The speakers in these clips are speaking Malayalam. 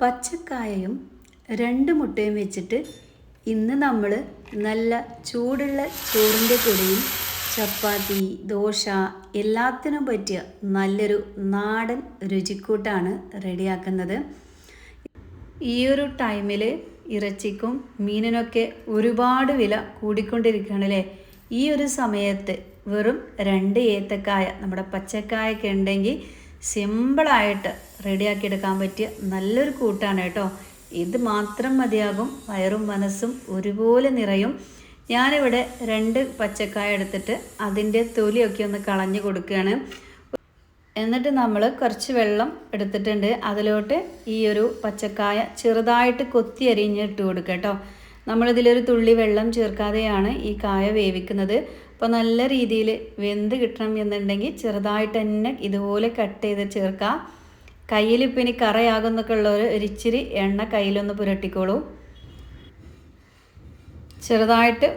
പച്ചക്കായയും രണ്ട് മുട്ടയും വെച്ചിട്ട് ഇന്ന് നമ്മൾ നല്ല ചൂടുള്ള ചോറിന്റെ കൂടെയും ചപ്പാത്തി ദോശ എല്ലാത്തിനും പറ്റിയ നല്ലൊരു നാടൻ രുചിക്കൂട്ടാണ് റെഡിയാക്കുന്നത്. ഈ ഒരു ടൈമിൽ ഇറച്ചിക്കും മീനിനൊക്കെ ഒരുപാട് വില കൂടിക്കൊണ്ടിരിക്കുകയാണ് അല്ലേ? ഈ ഒരു സമയത്ത് വെറും രണ്ട് ഏത്തക്കായ നമ്മുടെ പച്ചക്കായൊക്കെ ഉണ്ടെങ്കിൽ സിമ്പിളായിട്ട് റെഡിയാക്കി എടുക്കാൻ പറ്റിയ നല്ലൊരു കൂട്ടാണ് കേട്ടോ. ഇത് മാത്രം മതിയാകും. വയറും മനസ്സും ഒരുപോലെ നിറയും. ഞാനിവിടെ രണ്ട് പച്ചക്കായ എടുത്തിട്ട് അതിന്റെ തൊലിയൊക്കെ ഒന്ന് കളഞ്ഞു കൊടുക്കുകയാണ്. എന്നിട്ട് നമ്മൾ കുറച്ച് വെള്ളം എടുത്തിട്ടുണ്ട്. അതിലോട്ട് ഈ ഒരു പച്ചക്കായ ചെറുതായിട്ട് കൊത്തി അരിഞ്ഞിട്ട് കൊടുക്കുക കേട്ടോ. നമ്മളിതിലൊരു തുള്ളി വെള്ളം ചേർക്കാതെയാണ് ഈ കായ വേവിക്കുന്നത്. അപ്പോൾ നല്ല രീതിയിൽ വെന്ത് കിട്ടണം എന്നുണ്ടെങ്കിൽ ചെറുതായിട്ട് തന്നെ ഇതുപോലെ കട്ട് ചെയ്ത് ചേർക്കാം. കയ്യിൽ ഇപ്പം ഇനി കറയാകുന്നൊക്കെ ഉള്ളവർ ഒരിച്ചിരി എണ്ണ കയ്യിലൊന്ന് പുരട്ടിക്കോളൂ. ചെറുതായിട്ട്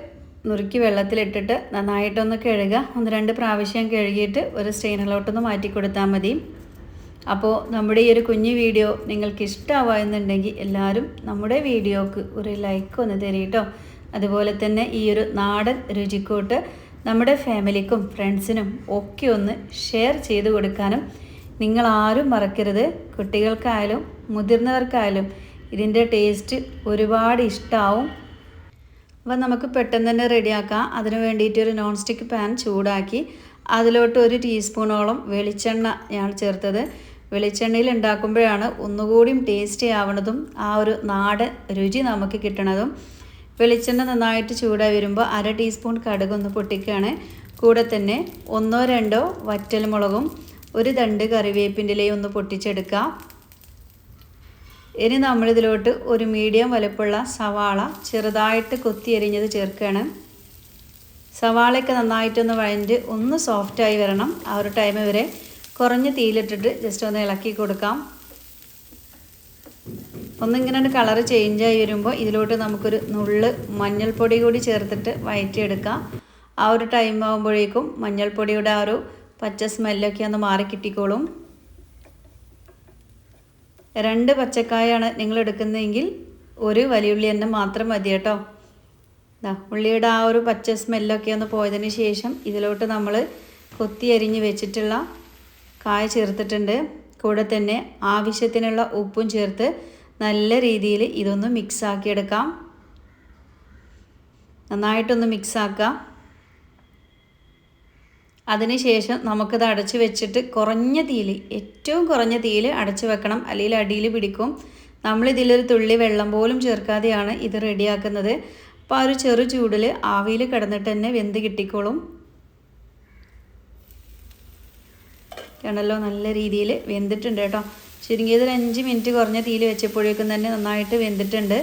നുറുക്കി വെള്ളത്തിലിട്ടിട്ട് നന്നായിട്ടൊന്ന് കഴുകുക ഒന്ന് രണ്ട് പ്രാവശ്യം കഴുകിയിട്ട് ഒരു സ്ട്രെയിനറിലോട്ടൊന്ന് മാറ്റി കൊടുത്താൽ മതി. അപ്പോൾ നമ്മുടെ ഈ ഒരു കുഞ്ഞു വീഡിയോ നിങ്ങൾക്ക് ഇഷ്ടമാവുന്നുണ്ടെങ്കിൽ എല്ലാവരും നമ്മുടെ വീഡിയോക്ക് ഒരു ലൈക്ക് ഒന്ന് തരീട്ടോ. അതുപോലെ തന്നെ ഈ ഒരു നാടൻ രുചിക്കൂട്ട് നമ്മുടെ ഫാമിലിക്കും ഫ്രണ്ട്സിനും ഒക്കെ ഒന്ന് ഷെയർ ചെയ്ത് കൊടുക്കാനും നിങ്ങൾ ആരും മറക്കരുത്. കുട്ടികൾക്കായാലും മുതിർന്നവർക്കായാലും ഇതിന്റെ ടേസ്റ്റ് ഒരുപാട് ഇഷ്ടമാവും അപ്പം നമുക്ക് പെട്ടെന്ന് തന്നെ റെഡിയാക്കാം. അതിന് വേണ്ടിയിട്ട് ഒരു നോൺ സ്റ്റിക്ക് പാൻ ചൂടാക്കി അതിലോട്ട് ഒരു ടീസ്പൂണോളം വെളിച്ചെണ്ണ ഞാൻ ചേർത്തത്. വെളിച്ചെണ്ണയിൽ ഉണ്ടാക്കുമ്പോഴാണ് ഒന്നുകൂടിയും ടേസ്റ്റി ആവണതും ആ ഒരു നാടൻ രുചി നമുക്ക് കിട്ടണതും. വെളിച്ചെണ്ണ നന്നായിട്ട് ചൂടായി വരുമ്പോൾ അര ടീസ്പൂൺ കടുക് ഒന്ന് പൊട്ടിക്കുകയാണ്. കൂടെ തന്നെ ഒന്നോ രണ്ടോ വറ്റൽമുളകും ഒരു ദണ്ട് കറിവേപ്പിന്റെ ഇലയും ഒന്ന് പൊട്ടിച്ചെടുക്കുക ഇനി നമ്മളിതിലോട്ട് ഒരു മീഡിയം വലുപ്പമുള്ള സവാള ചെറുതായിട്ട് കൊത്തി എരിഞ്ഞത് ചേർക്കുകയാണ്. സവാളയൊക്കെ നന്നായിട്ടൊന്ന് വഴഞ്ഞ് ഒന്ന് സോഫ്റ്റായി വരണം. ആ ഒരു ടൈം വരെ കുറഞ്ഞ തീയിലിട്ടിട്ട് ജസ്റ്റ് ഒന്ന് ഇളക്കി കൊടുക്കാം. ഒന്നിങ്ങനെ കളറ് ചേഞ്ചായി വരുമ്പോൾ ഇതിലോട്ട് നമുക്കൊരു നുള്ള് മഞ്ഞൾപ്പൊടി കൂടി ചേർത്തിട്ട് വയറ്റിയെടുക്കാം. ആ ഒരു ടൈം ആകുമ്പോഴേക്കും മഞ്ഞൾപ്പൊടിയുടെ ആ ഒരു പച്ച സ്മെല്ലൊക്കെ ഒന്ന് മാറി കിട്ടിക്കോളും. രണ്ട് പച്ചക്കായാണ് നിങ്ങൾ എടുക്കുന്നതെങ്കിൽ ഒരു വലിയുള്ളി തന്നെ മാത്രം മതി കേട്ടോ. ഇതാ ഉള്ളിയുടെ ആ ഒരു പച്ച സ്മെല്ലൊക്കെ ഒന്ന് പോയതിന് ശേഷം ഇതിലോട്ട് നമ്മൾ കൊത്തി അരിഞ്ഞ് വെച്ചിട്ടുള്ള കായ ചേർത്തിട്ടുണ്ട്. കൂടെ തന്നെ ആവശ്യത്തിനുള്ള ഉപ്പും ചേർത്ത് നല്ല രീതിയിൽ ഇതൊന്ന് മിക്സ് ആക്കിയെടുക്കാം നന്നായിട്ടൊന്ന് മിക്സ് ആക്കാം അതിനുശേഷം നമുക്കിത് അടച്ചു വെച്ചിട്ട് കുറഞ്ഞ തീയിൽ ഏറ്റവും കുറഞ്ഞ തീയിൽ അടച്ചു വെക്കണം. അല്ലെങ്കിൽ അടിയിൽ പിടിക്കും. നമ്മളിതിലൊരു തുള്ളി വെള്ളം പോലും ചേർക്കാതെയാണ് ഇത് റെഡിയാക്കുന്നത്. അപ്പോൾ ആ ഒരു ചെറു ചൂടിൽ ആവിയിൽ കിടന്നിട്ട് തന്നെ വെന്ത് കിട്ടിക്കോളും. കണ്ടല്ലോ നല്ല രീതിയിൽ വെന്തിട്ടുണ്ട് കേട്ടോ. ചുരുങ്ങിയത് ഒരു അഞ്ച് മിനിറ്റ് കുറഞ്ഞ തീയിൽ വെച്ചപ്പോഴേക്കും തന്നെ നന്നായിട്ട് വെന്തിട്ടുണ്ട്.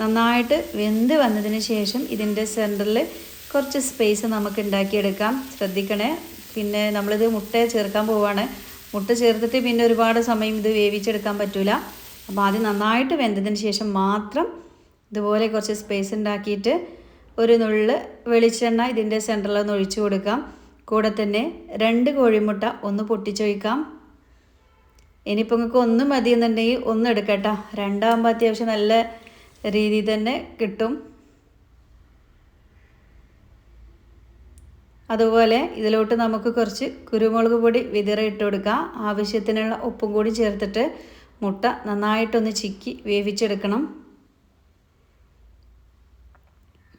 നന്നായിട്ട് വെന്ത് വന്നതിന് ശേഷം ഇതിന്റെ സെന്ററിൽ കുറച്ച് സ്പേസ് നമുക്ക് ഉണ്ടാക്കിയെടുക്കാം. ശ്രദ്ധിക്കണേ. പിന്നെ നമ്മളിത് മുട്ട ചേർക്കാൻ പോവാണ്. മുട്ട ചേർത്തിട്ട് പിന്നെ ഒരുപാട് സമയം ഇത് വേവിച്ചെടുക്കാൻ പറ്റില്ല അപ്പോൾ ആദ്യം നന്നായിട്ട് വെന്തതിന് ശേഷം മാത്രം ഇതുപോലെ കുറച്ച് സ്പേസ് ഉണ്ടാക്കിയിട്ട് ഒരു നുള്ള് വെളിച്ചെണ്ണ ഇതിന്റെ സെന്ററിൽ ഒന്ന് ഒഴിച്ചു കൊടുക്കാം. കൂടെ തന്നെ രണ്ട് കോഴിമുട്ട ഒന്ന് പൊട്ടിച്ചൊഴിക്കാം. ഇനിയിപ്പോൾ നിങ്ങൾക്ക് ഒന്ന് മതി എന്നുണ്ടെങ്കിൽ ഒന്ന് എടുക്കട്ടോ. രണ്ടാകുമ്പോൾ അത്യാവശ്യം നല്ല രീതിയിൽ തന്നെ കിട്ടും. അതുപോലെ ഇതിലോട്ട് നമുക്ക് കുറച്ച് കുരുമുളക് പൊടി വിതറി ഇട്ട് കൊടുക്കാം. ആവശ്യത്തിനുള്ള ഉപ്പും കൂടി ചേർത്തിട്ട് മുട്ട നന്നായിട്ടൊന്ന് ചിക്കി വേവിച്ചെടുക്കണം.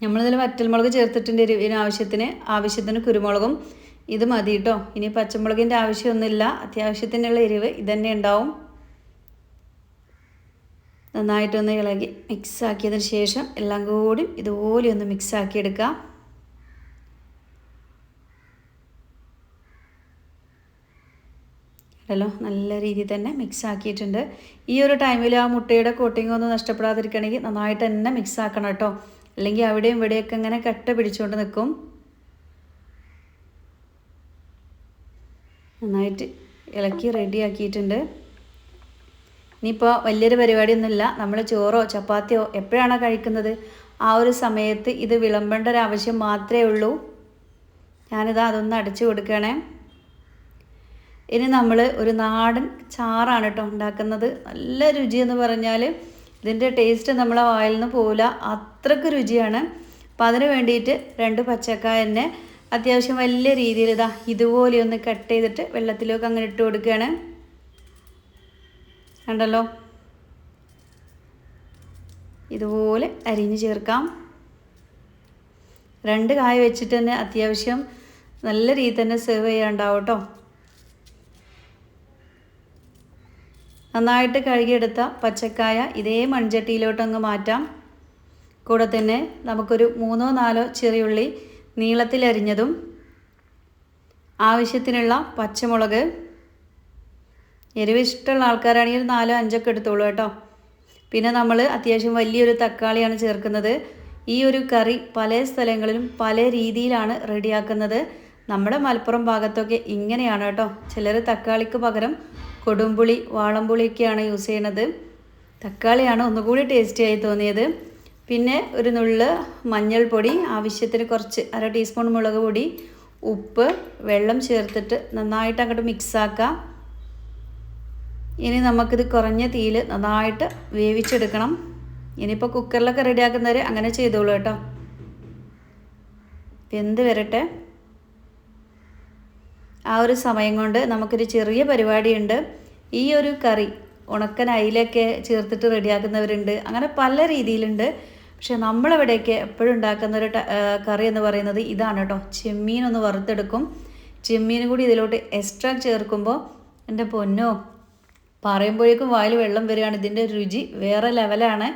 നമ്മളിതിൽ വറ്റൽമുളക് ചേർത്തിട്ടുണ്ട്. എരിവിന് ആവശ്യത്തിന് ആവശ്യത്തിന് കുരുമുളകും ഇത് മതി കേട്ടോ ഇനി പച്ചമുളകിന്റെ ആവശ്യമൊന്നുമില്ല. അത്യാവശ്യത്തിനുള്ള എരിവ് ഇതന്നെ ഉണ്ടാവും. നന്നായിട്ടൊന്ന് ഇളകി മിക്സ് ആക്കിയതിന് ശേഷം എല്ലാം കൂടി ഇതുപോലെ ഒന്ന് മിക്സ് ല്ലോ നല്ല രീതിയിൽ തന്നെ മിക്സ് ആക്കിയിട്ടുണ്ട്. ഈ ഒരു ടൈമിൽ ആ മുട്ടയുടെ കോട്ടിംഗ് ഒന്നും നഷ്ടപ്പെടാതിരിക്കണമെങ്കിൽ നന്നായിട്ട് തന്നെ മിക്സ് ആക്കണം കേട്ടോ അല്ലെങ്കിൽ അവിടെയും ഇവിടെയൊക്കെ ഇങ്ങനെ കട്ട പിടിച്ചുകൊണ്ട് നിൽക്കും നന്നായിട്ട് ഇളക്കി റെഡി ആക്കിയിട്ടുണ്ട് ഇനിയിപ്പോൾ വലിയൊരു പരിപാടിയൊന്നുമില്ല. നമ്മൾ ചോറോ ചപ്പാത്തിയോ എപ്പോഴാണോ കഴിക്കുന്നത്? ആ ഒരു സമയത്ത് ഇത് വിളമ്പേണ്ട ഒരു ആവശ്യം മാത്രമേ ഉള്ളൂ. ഞാനിതാ അതൊന്ന് അടച്ചു കൊടുക്കണേ ഇനി നമ്മൾ ഒരു നാടൻ ചാറാണ് കേട്ടോ ഉണ്ടാക്കുന്നത്. നല്ല രുചി എന്ന് പറഞ്ഞാൽ ഇതിന്റെ ടേസ്റ്റ് നമ്മളെ വായിൽ നിന്ന് പോവില്ല. അത്രയ്ക്ക് രുചിയാണ്. അപ്പം അതിന് വേണ്ടിയിട്ട് രണ്ട് പച്ചക്കായ തന്നെ അത്യാവശ്യം വലിയ രീതിയിൽ ഇതാ ഇതുപോലെ ഒന്ന് കട്ട് ചെയ്തിട്ട് വെള്ളത്തിലേക്ക് അങ്ങനെ ഇട്ട് കൊടുക്കുകയാണ്. കണ്ടല്ലോ? ഇതുപോലെ അരിഞ്ഞ് ചേർക്കാം. രണ്ട് കായ വെച്ചിട്ട് തന്നെ അത്യാവശ്യം നല്ല രീതി തന്നെ സെർവ് ചെയ്യാണ്ടാവും കേട്ടോ നന്നായിട്ട് കഴുകിയെടുത്ത പച്ചക്കായ ഇതേ മൺചട്ടിയിലോട്ടങ്ങ് മാറ്റാം. കൂടെ തന്നെ നമുക്കൊരു മൂന്നോ നാലോ ചെറിയുള്ളി നീളത്തിലരിഞ്ഞതും ആവശ്യത്തിനുള്ള പച്ചമുളക്. എരിവ് ഇഷ്ടമുള്ള ആൾക്കാരാണെങ്കിൽ നാലോ അഞ്ചൊക്കെ എടുത്തോളൂ കേട്ടോ. പിന്നെ നമ്മൾ അത്യാവശ്യം വലിയൊരു തക്കാളിയാണ് ചേർക്കുന്നത്. ഈ ഒരു കറി പല സ്ഥലങ്ങളിലും പല രീതിയിലാണ് റെഡിയാക്കുന്നത്. നമ്മുടെ മലപ്പുറം ഭാഗത്തൊക്കെ ഇങ്ങനെയാണ് കേട്ടോ. ചിലർ തക്കാളിക്ക് പകരം കൊടുമ്പുളി വാളംപുളിയൊക്കെയാണ് യൂസ് ചെയ്യണത് തക്കാളിയാണ് ഒന്നുകൂടി ടേസ്റ്റി ആയി തോന്നിയത്. പിന്നെ ഒരു നുള്ള് മഞ്ഞൾപ്പൊടി ആവശ്യത്തിന് കുറച്ച് അര ടീസ്പൂൺ മുളക് പൊടി ഉപ്പ് വെള്ളം ചേർത്തിട്ട് നന്നായിട്ട് അങ്ങോട്ട് മിക്സാക്കാം ഇനി നമുക്കിത് കുറഞ്ഞ തീയിൽ നന്നായിട്ട് വേവിച്ചെടുക്കണം. ഇനിയിപ്പോൾ കുക്കറിലൊക്കെ റെഡിയാക്കുന്നവർ അങ്ങനെ ചെയ്തോളൂ കേട്ടോ. വെന്ത് വരട്ടെ? ആ ഒരു സമയം കൊണ്ട് നമുക്കൊരു ചെറിയ പരിപാടിയുണ്ട്. ഈ ഒരു കറി ഉണക്കൻ അയിലൊക്കെ ചേർത്തിട്ട് റെഡിയാക്കുന്നവരുണ്ട് അങ്ങനെ പല രീതിയിലുണ്ട്. പക്ഷെ നമ്മളിവിടെയൊക്കെ എപ്പോഴും ഉണ്ടാക്കുന്ന ഒരു കറി എന്ന് പറയുന്നത് ഇതാണ് കേട്ടോ ചെമ്മീൻ ഒന്ന് വറുത്തെടുക്കും. ചെമ്മീനും കൂടി ഇതിലോട്ട് എക്സ്ട്രാ ചേർക്കുമ്പോൾ എന്റെ പൊന്നോ പറയുമ്പോഴേക്കും വായിൽ വെള്ളം വരികയാണ്. ഇതിന്റെ രുചി വേറെ ലെവലാണ്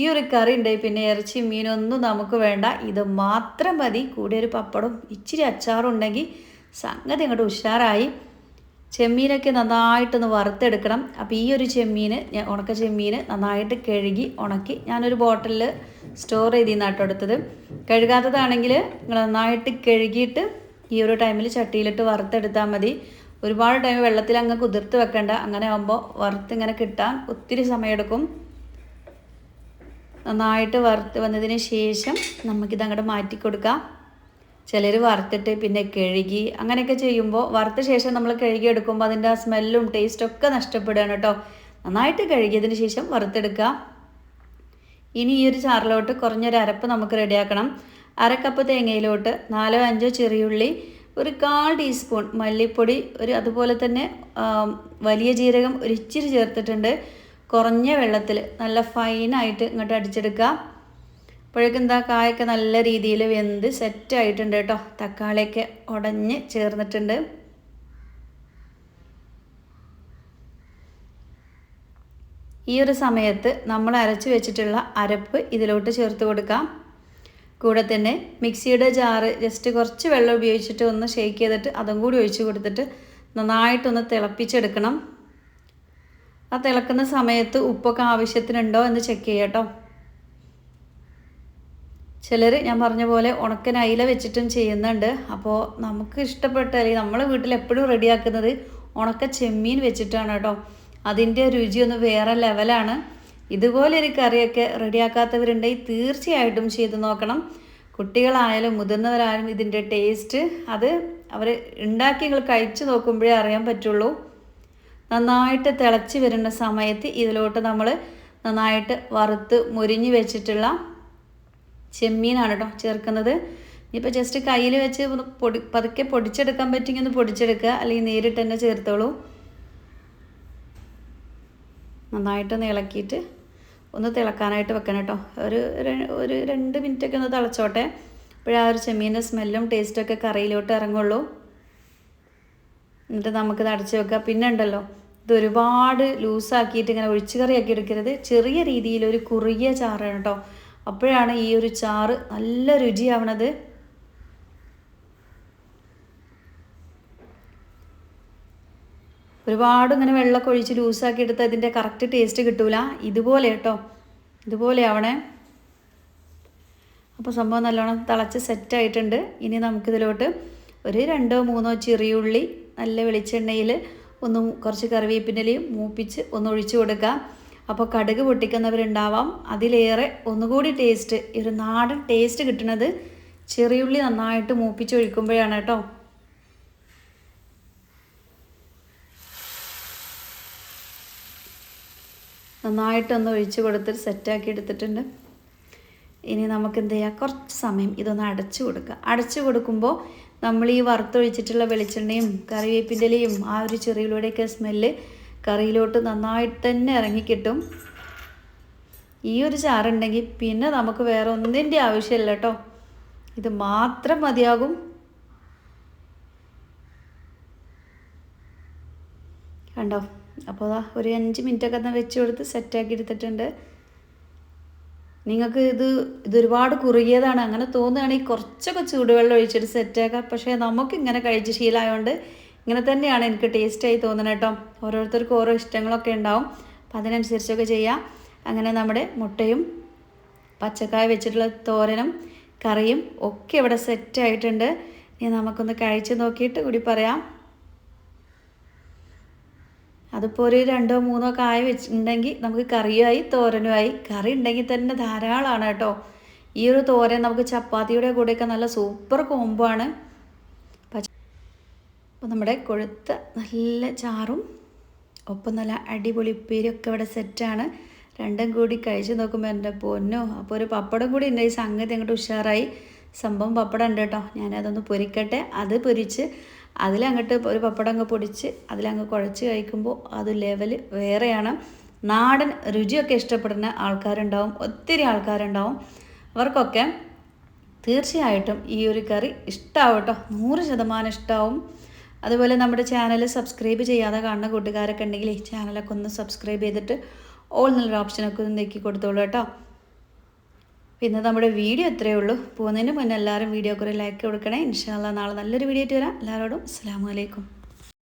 ഈ ഒരു കറി ഉണ്ടായി പിന്നെ ഇറച്ചി മീനൊന്നും നമുക്ക് വേണ്ട. ഇത് മാത്രം മതി. കൂടെ ഒരു പപ്പടം ഇച്ചിരി അച്ചാറും ഉണ്ടെങ്കിൽ സംഗതി അങ്ങോട്ട് ഉഷാറായി. ചെമ്മീനൊക്കെ നന്നായിട്ടൊന്ന് വറുത്തെടുക്കണം. അപ്പോൾ ഈ ഒരു ചെമ്മീൻ ഞാൻ ഉണക്ക ചെമ്മീൻ നന്നായിട്ട് കഴുകി ഉണക്കി ഞാനൊരു ബോട്ടിലിൽ സ്റ്റോർ ചെയ്ത് നാട്ടോ എടുത്തത്. കഴുകാത്തതാണെങ്കിൽ നിങ്ങൾ നന്നായിട്ട് കഴുകിയിട്ട് ഈ ഒരു ടൈമിൽ ചട്ടിയിലിട്ട് വറുത്തെടുത്താൽ മതി. ഒരുപാട് ടൈം വെള്ളത്തിൽ അങ്ങ് കുതിർത്ത് വെക്കണ്ട. അങ്ങനെ ആകുമ്പോൾ വറുത്ത് ഇങ്ങനെ കിട്ടാൻ ഒത്തിരി സമയമെടുക്കും നന്നായിട്ട് വറുത്ത് വന്നതിന് ശേഷം നമുക്കിത് അങ്ങോട്ട് മാറ്റി കൊടുക്കാം ചിലർ വറുത്തിട്ട് പിന്നെ കഴുകി അങ്ങനെയൊക്കെ ചെയ്യുമ്പോൾ വറുത്ത ശേഷം നമ്മൾ കഴുകി എടുക്കുമ്പോൾ അതിന്റെ ആ സ്മെല്ലും ടേസ്റ്റും ഒക്കെ നഷ്ടപ്പെടുകയാണ് കേട്ടോ നന്നായിട്ട് കഴുകിയതിന് ശേഷം വറുത്തെടുക്കുക. ഇനി ഈ ഒരു ചാറിലോട്ട് കുറഞ്ഞൊരു അരപ്പ് നമുക്ക് റെഡിയാക്കണം. അരക്കപ്പ് തേങ്ങയിലോട്ട് നാലോ അഞ്ചോ ചെറിയുള്ളി ഒരു കാൽ ടീസ്പൂൺ മല്ലിപ്പൊടി ഒരു അതുപോലെ തന്നെ വലിയ ജീരകം ഒരു ഇച്ചിരി ചേർത്തിട്ടുണ്ട്. കുറഞ്ഞ വെള്ളത്തിൽ നല്ല ഫൈനായിട്ട് ഇങ്ങോട്ട് അടിച്ചെടുക്കുക. അപ്പോഴേക്കും എന്താ കായൊക്കെ നല്ല രീതിയിൽ വെന്ത് സെറ്റ് ആയിട്ടുണ്ട് കേട്ടോ. തക്കാളിയൊക്കെ ഉടഞ്ഞ് ചേർന്നിട്ടുണ്ട്. ഈ ഒരു സമയത്ത് നമ്മൾ അരച്ച് വെച്ചിട്ടുള്ള അരപ്പ് ഇതിലോട്ട് ചേർത്ത് കൊടുക്കാം. കൂടെ തന്നെ മിക്സിയുടെ ജാറ് ജസ്റ്റ് കുറച്ച് വെള്ളം ഉപയോഗിച്ചിട്ട് ഒന്ന് ഷേക്ക് ചെയ്തിട്ട് അതും കൂടി ഒഴിച്ച് കൊടുത്തിട്ട് നന്നായിട്ടൊന്ന് തിളപ്പിച്ചെടുക്കണം. ആ തിളക്കുന്ന സമയത്ത് ഉപ്പൊക്കെ ആവശ്യത്തിനുണ്ടോ എന്ന് ചെക്ക് ചെയ്യട്ടോ ചിലർ ഞാൻ പറഞ്ഞ പോലെ ഉണക്കൻ അയില വെച്ചിട്ടും ചെയ്യുന്നുണ്ട്. അപ്പോൾ നമുക്ക് ഇഷ്ടപ്പെട്ട അല്ലെങ്കിൽ നമ്മളെ വീട്ടിൽ എപ്പോഴും റെഡിയാക്കുന്നത് ഉണക്ക ചെമ്മീൻ വെച്ചിട്ടാണ് കേട്ടോ അതിന്റെ രുചി ഒന്ന് വേറെ ലെവലാണ് ഇതുപോലെ ഒരു കറിയൊക്കെ റെഡിയാക്കാത്തവരുണ്ടെങ്കിൽ തീർച്ചയായിട്ടും ചെയ്ത് നോക്കണം. കുട്ടികളായാലും മുതിർന്നവരായാലും ഇതിന്റെ ടേസ്റ്റ് അത് അവർ ഉണ്ടാക്കി നിങ്ങൾ കഴിച്ചു നോക്കുമ്പോഴേ അറിയാൻ പറ്റുള്ളൂ. നന്നായിട്ട് തിളച്ച് വരുന്ന സമയത്ത് ഇതിലോട്ട് നമ്മൾ നന്നായിട്ട് വറുത്ത് മുരിഞ്ഞ് വെച്ചിട്ടുള്ള ചെമ്മീനാണ് കേട്ടോ ചേർക്കുന്നത്. ഇനിയിപ്പോൾ ജസ്റ്റ് കയ്യിൽ വെച്ച് പൊടി പതുക്കെ പൊടിച്ചെടുക്കാൻ പറ്റുമെങ്കിൽ ഒന്ന് പൊടിച്ചെടുക്കുക. അല്ലെങ്കിൽ നേരിട്ട് തന്നെ ചേർത്തോളൂ. നന്നായിട്ടൊന്ന് ഇളക്കിയിട്ട് ഒന്ന് തിളക്കാനായിട്ട് വെക്കണം കേട്ടോ. ഒരു ഒരു രണ്ട് മിനിറ്റൊക്കെ ഒന്ന് തിളച്ചോട്ടെ. അപ്പോഴാ ഒരു ചെമ്മീന്റെ സ്മെല്ലും ടേസ്റ്റൊക്കെ കറിയിലോട്ട് ഇറങ്ങുള്ളൂ. എന്നിട്ട് നമുക്കിത് അടച്ചു വെക്കുക പിന്നെ ഉണ്ടല്ലോ ഇത് ഒരുപാട് ലൂസാക്കിയിട്ട് ഇങ്ങനെ ഒഴിച്ചു കറിയാക്കി എടുക്കരുത്. ചെറിയ രീതിയിൽ ഒരു കുറുകിയ ചാറാണ് കേട്ടോ. അപ്പോഴാണ് ഈ ഒരു ചാറ് നല്ല രുചിയാവണത്. ഒരുപാട് ഇങ്ങനെ വെള്ളമൊക്കെ ഒഴിച്ച് ലൂസാക്കി എടുത്ത് അതിന്റെ കറക്റ്റ് ടേസ്റ്റ് കിട്ടൂല. ഇതുപോലെ കേട്ടോ. ഇതുപോലെ ആവണേ. അപ്പോൾ സംഭവം നല്ലോണം തിളച്ച് സെറ്റായിട്ടുണ്ട് ഇനി നമുക്കിതിലോട്ട് ഒരു രണ്ടോ മൂന്നോ ചെറിയുള്ളി നല്ല വെളിച്ചെണ്ണയിൽ ഒന്ന് കുറച്ച് കറിവേപ്പിന്റെലയും മൂപ്പിച്ച് ഒന്ന് ഒഴിച്ചു കൊടുക്കാം. അപ്പോൾ കടുക് പൊട്ടിക്കുന്നവരുണ്ടാവാം. അതിലേറെ ഒന്നുകൂടി ടേസ്റ്റ് ഈ ഒരു നാടൻ ടേസ്റ്റ് കിട്ടുന്നത് ചെറിയുള്ളി നന്നായിട്ട് മൂപ്പിച്ചൊഴിക്കുമ്പോഴാണ് കേട്ടോ. നന്നായിട്ടൊന്ന് ഒഴിച്ചു കൊടുത്തിട്ട് സെറ്റാക്കി എടുത്തിട്ടുണ്ട്. ഇനി നമുക്ക് എന്ത് ചെയ്യാം? കുറച്ച് സമയം ഇതൊന്ന് അടച്ചു കൊടുക്കുക. അടച്ചു കൊടുക്കുമ്പോൾ നമ്മൾ ഈ വറുത്തൊഴിച്ചിട്ടുള്ള വെളിച്ചെണ്ണയും കറിവേപ്പിന്റെ ഇലയും ആ ഒരു ചെറിയിലൂടെയൊക്കെ സ്മെല്ല് കറിയിലോട്ട് നന്നായിട്ട് തന്നെ ഇറങ്ങിക്കിട്ടും. ഈ ഒരു ചാറുണ്ടെങ്കിൽ പിന്നെ നമുക്ക് വേറെ ഒന്നിന്റെ ആവശ്യമില്ല കേട്ടോ. ഇത് മാത്രം മതിയാകും. കണ്ടോ? അപ്പോൾ ഒരു അഞ്ച് മിനിറ്റൊക്കെ തന്നെ വെച്ച് കൊടുത്ത് സെറ്റാക്കി എടുത്തിട്ടുണ്ട്. നിങ്ങൾക്ക് ഇത് ഇതൊരുപാട് കുറുകിയതാണ്. അങ്ങനെ തോന്നുകയാണെങ്കിൽ കുറച്ചൊക്കെ ചൂടുവെള്ളം ഒഴിച്ചിട്ട് സെറ്റാക്കാം. പക്ഷേ നമുക്കിങ്ങനെ കഴിച്ച് ശീലമായതുകൊണ്ട് ഇങ്ങനെ തന്നെയാണ് എനിക്ക് ടേസ്റ്റായി തോന്നുന്നത് കേട്ടോ. ഓരോരുത്തർക്കും ഓരോ ഇഷ്ടങ്ങളൊക്കെ ഉണ്ടാവും. അപ്പം അതിനനുസരിച്ചൊക്കെ ചെയ്യാം. അങ്ങനെ നമ്മുടെ മുട്ടയും പച്ചക്കായ വെച്ചിട്ടുള്ള തോരനും കറിയും ഒക്കെ ഇവിടെ സെറ്റ് ആയിട്ടുണ്ട്. ഇനി നമുക്കൊന്ന് കഴിച്ച് നോക്കിയിട്ട് കൂടി പറയാം. അതിപ്പോൾ ഒരു രണ്ടോ മൂന്നോ കായ വെച്ചിട്ടുണ്ടെങ്കിൽ നമുക്ക് കറിയുമായി തോരനുമായി. കറി ഉണ്ടെങ്കിൽ തന്നെ ധാരാളമാണ് കേട്ടോ. ഈ ഒരു തോരൻ നമുക്ക് ചപ്പാത്തിയുടെ കൂടെയൊക്കെ നല്ല സൂപ്പർ കോംബോ ആണ്. അപ്പോൾ നമ്മുടെ കൊഴുത്ത നല്ല ചാറും ഒപ്പം നല്ല അടിപൊളി ഉപ്പേരിയൊക്കെ ഇവിടെ സെറ്റാണ് രണ്ടും കൂടി കഴിച്ച് നോക്കുമ്പോൾ എന്റെ പൊന്നോ അപ്പോൾ ഒരു പപ്പടം കൂടി ഉണ്ട്. ഈ സംഗതി അങ്ങോട്ട് ഉഷാറായി. സംഭവം പപ്പടം ഉണ്ട് കേട്ടോ. ഞാനതൊന്ന് പൊരിക്കട്ടെ. അത് പൊരിച്ച് അതിലങ്ങോട്ട് ഒരു പപ്പടം അങ്ങ് പൊടിച്ച് അതിലങ്ങ് കുഴച്ച് കഴിക്കുമ്പോൾ അത് ലെവൽ വേറെയാണ്. നാടൻ രുചിയൊക്കെ ഇഷ്ടപ്പെടുന്ന ആൾക്കാരുണ്ടാവും. ഒത്തിരി ആൾക്കാരുണ്ടാവും. അവർക്കൊക്കെ തീർച്ചയായിട്ടും ഈ ഒരു കറി ഇഷ്ടമാവും കേട്ടോ. നൂറ് ശതമാനം ഇഷ്ടമാവും അതുപോലെ നമ്മുടെ ചാനൽ സബ്സ്ക്രൈബ് ചെയ്യാതെ കാണുന്ന കൂട്ടുകാരൊക്കെ ഉണ്ടെങ്കിൽ ഈ ചാനലൊക്കെ ഒന്ന് സബ്സ്ക്രൈബ് ചെയ്തിട്ട് ഓൾ നല്ലൊരു ഓപ്ഷനൊക്കെ ഒന്ന് നീക്കി കൊടുത്തോളൂ കേട്ടോ. പിന്നെ നമ്മുടെ വീഡിയോ ഇത്രയേ ഉള്ളൂ. പോകുന്നതിന് മുന്നേ എല്ലാവരും വീഡിയോക്ക് ഒരു ലൈക്ക് കൊടുക്കണേ. ഇൻഷാല്ല നാളെ നല്ലൊരു വീഡിയോ ആയിട്ട് വരാം. എല്ലാവരോടും അസ്സാം വലൈക്കും